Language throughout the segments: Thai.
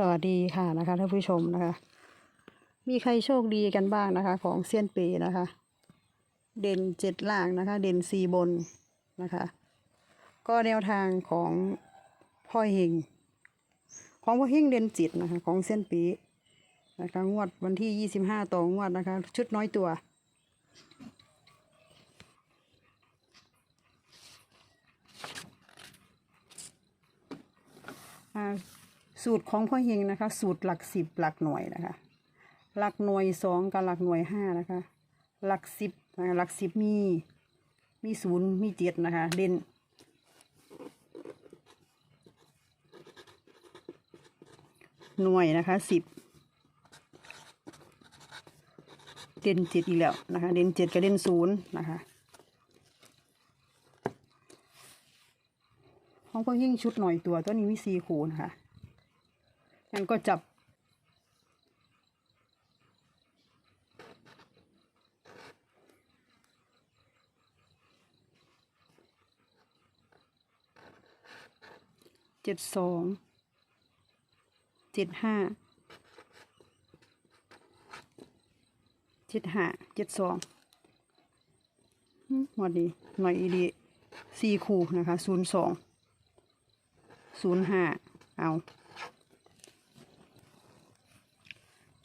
สวัสดีค่ะนะคะท่านผู้ชมนะคะ มีใครโชคดีกันบ้างนะคะ ของเซียนเปนะคะ เด่นเจ็ดล่างนะคะ เด่นสี่บนนะคะ ก็แนวทางของพ่อเฮงของพ่อเฮงเด่นจิตนะคะ ของเซียนปีนะคะงวดวันที่ยี่สิบห้าต่องวดนะคะ ชุดน้อยตัวอ่า สูตรของพ่อเฮงนะคะ สูตรหลักสิบหลักหน่วยนะคะ หลักหน่วยสองกับหลักหน่วยห้านะคะ หลักสิบหลักสิบมีมีศูนย์มีเจ็ดนะคะ เด่นหน่วยนะคะสิบเด่นเจ็ดอีกแล้วนะคะ เด่นเจ็ดกับเด่นศูนย์นะคะของพ่อเฮงชุดหน่อยตัวตัวนี้มีสี่คูนะคะ งั้นก็จับ เจ็ดสอง เจ็ดห้า เจ็ดห้า เจ็ดสองหึหมดดีหน่อยอีดีสี่คู่นะคะศูนย์สอง ศูนย์ห้า เอา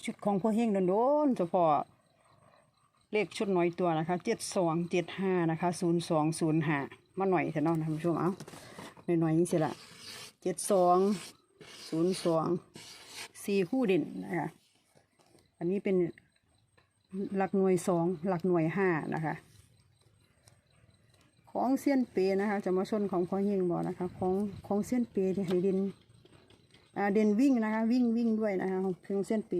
ชุดของพ่อเฮงโดนๆเฉพาะเลขชุดน้อยตัวนะคะเจ็ดสองเจ็ดห้านะคะศูนย์สองศูนย์ห้ามาหน่อยเถอะเนาะท่านผู้ชมเอาหน่อยๆนี่สิละเจ็ดสองศูนย์สองสี่คู่เด่นนะคะอันนี้เป็นหลักหน่วยสองหลักหน่วยห้านะคะ ของเซียนเปนะคะ จะมาชนของพ่อเฮงบอกนะคะ ของของเซียนเปที่ให้เด่นอ่าเด่นวิ่งนะคะ วิ่งวิ่งด้วยนะคะของเพียงเซียนเป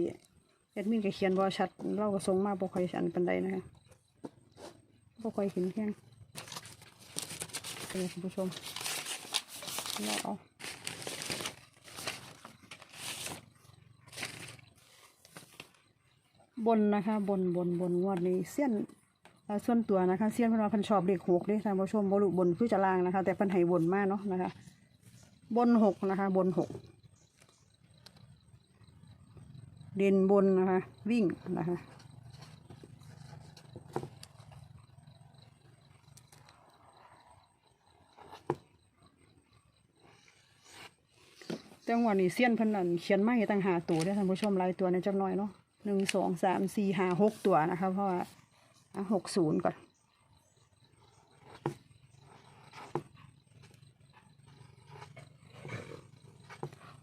แอดมินก็เขียนบ่ชัดเล่าก็ส่งมาบ่ค่อยชันปันใดนะคะบ่ค่อยเห็นแข้งคุณผู้ชมเราเอาบนนะคะบนบนบนงวดนี้เสี้ยนเส่วนตัวนะคะเสี้ยนเพนว่าพันชอบเลขหกด้ท่านผู้ชมบรุบนคือจะล่างนะคะ แต่พันให้บนมากเนาะนะคะ บนหกนะคะ บนหก เด่นบนนะคะ วิ่งนะคะจังหวะนี้เสี้ยนพิ่นนั่นเขียนไมาให้ตั้งหาตัวได้ท่านผู้ชมหลายตัวในจักน่อยเนาะหนึ่งสองสามสี่ห้าหกตัวนะคะ เพราะว่าหกศูนย์ก่อน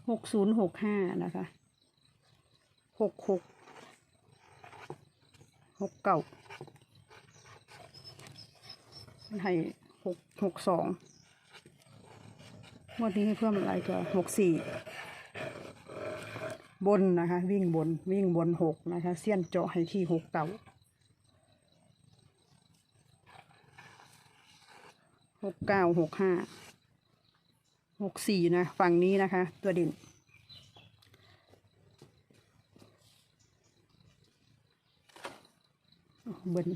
หกศูนย์หกห้านะคะ หกหกหกเก้าให้หกหกสองงวดนี้ให้เพิ่มอะไรก็หกสี่บนนะคะ วิ่งบนวิ่งบนหกนะคะเสี้ยนเจาะให้ที่หกเก่าหกเก้าหกห้าหกสี่นะ ฝั่งนี้นะคะ ตัวเด่น เบิ้ล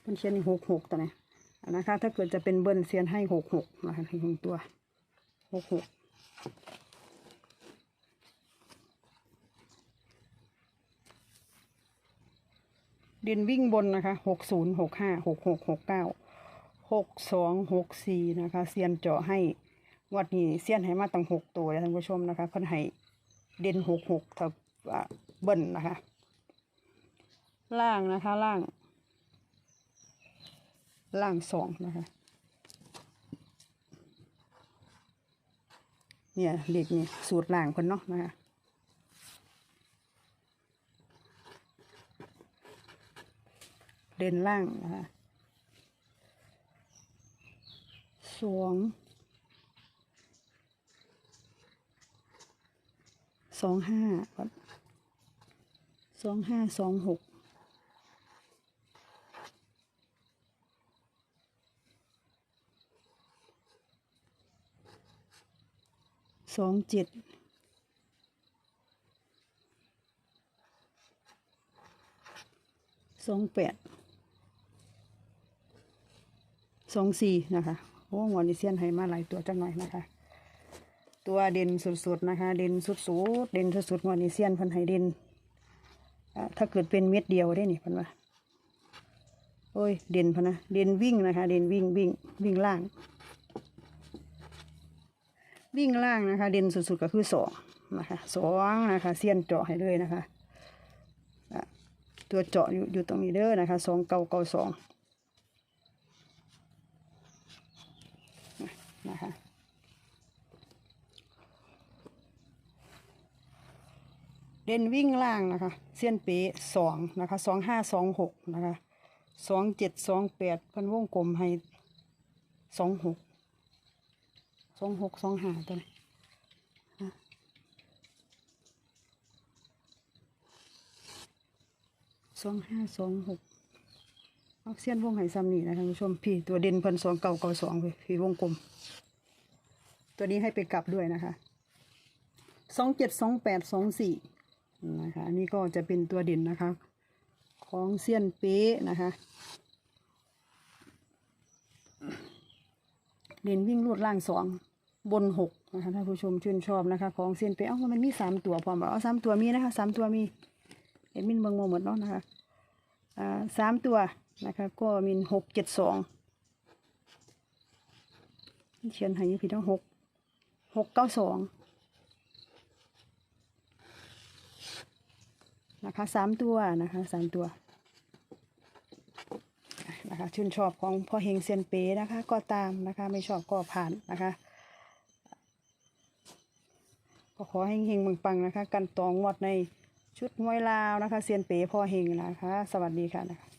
เบิ้ลเชียนหกหกตัวนี้นะคะ ถ้าเกิดจะเป็นเบิ้ลเซียนให้หกหกนะคะให้หนึ่งตัวหกหกดินวิ่งบนนะคะหกศูนย์หกห้าหกหกหกเก้าหกสองหกสี่นะคะเซียนเจาะให้งวัดนี้เซียนให้มาตั้งหกตัวท่านผู้ชมนะคะเพิ่นให้เด่นหกหกกับอ่าเบิ้ลนะคะ ล่างนะคะล่าง ล่างสองนะคะ เนี่ยเด็กนี่สูตรล่างคนเนาะนะคะเด่นล่างนะคะสองสองห้าสองห้าสองหก สองเจ็ดสองแปดสองสี่นะคะ โอ้หัวนิเซียนให้มาหลายตัวจังหน่อยนะคะ ตัวเด่นสุดๆนะคะ เด่นสุดๆเด่นสุดๆงวันนี้เซียนพันให้เด่นอ่าถ้าเกิดเป็นเม็ดเดียวได้นี่พันว่าโอ้ย เด่นพะนะ เด่นวิ่งนะคะ เด่นวิ่งวิ่งวิ่งล่าง วิ่งล่างนะคะ เด่นสุดๆก็คือสองนะคะสองนะคะเซียนเจาะให้เลยนะคะอะตัวเจาะอยู่อยู่ตรงนี้เด้อนะคะสองเก้าเก้าสองนะคะเด่นวิ่งล่างนะคะ เส้นเป๊ะสองนะคะสองห้าสองหกนะคะสองเจ็ดสองแปดเพิ่นวงกลมให้สองหก สองหกสองห้าตัวนี้สองห้าสองหกเอาเส้นวงไห้ซ้ำนี่นะท่านผู้ชมพี่ตัวเด่นเพิ่นสองเก่าเก่าสองเลยพี่วงกลม ตัวนี้ให้ไปกลับด้วยนะคะสองเจ็ดสองแปดสองสี่นะคะอันนี้ก็จะเป็นตัวเด่นนะคะ ของเซียนเป๊ะนะคะ เด่นวิ่งลวดล่างสองบนหกนะคะท่านผู้ชมชื่นชอบนะคะ ของเซียนเป๊ะเอ้ามันมีสามตัวพร้อมบอกเอาสามตัวมีนะคะสามตัวมีเอ็ดมินเบิงมหมดเนาะนะคะอ่าสามตัวนะคะ ก็มีหกเจ็ดสองเขียนห้อยี่พี่ต้องหกหกเก้าสองนะคะสามตัวนะคะสามตัว นะคะชื่นชอบของพ่อเฮงเซียนเป๋นะคะ ก็ตามนะคะ ไม่ชอบก็ผ่านนะคะก็ขอให้เฮงๆปังๆนะคะ กันตองงวดในชุดมวยลาวนะคะเซียนเป๋พ่อเฮงนะคะ สวัสดีค่ะนะคะ